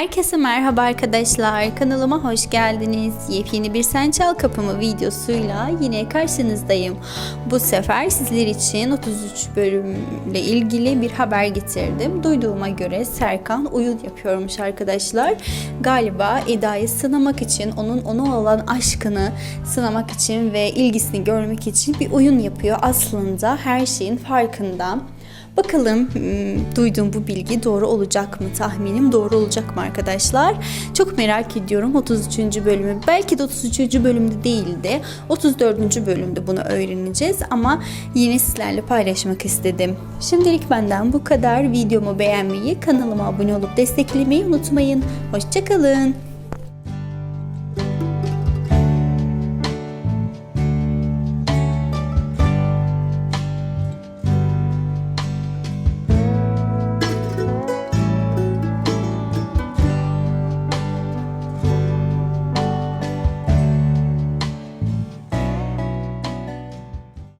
Herkese merhaba arkadaşlar. Kanalıma hoş geldiniz. Yepyeni bir Sen Çal Kapımı videosuyla yine karşınızdayım. Bu sefer sizler için 33 bölümle ilgili bir haber getirdim. Duyduğuma göre Serkan oyun yapıyormuş arkadaşlar. Galiba Eda'yı sınamak için, onun ona olan aşkını sınamak için ve ilgisini görmek için bir oyun yapıyor. Aslında her şeyin farkında. Bakalım hmm, duyduğum bu bilgi doğru olacak mı? Tahminim doğru olacak mı arkadaşlar? Çok merak ediyorum 33. bölümü. Belki de 33. bölümde değildi. 34. bölümde bunu öğreneceğiz ama yine sizlerle paylaşmak istedim. Şimdilik benden bu kadar. Videomu beğenmeyi, kanalıma abone olup desteklemeyi unutmayın. Hoşçakalın.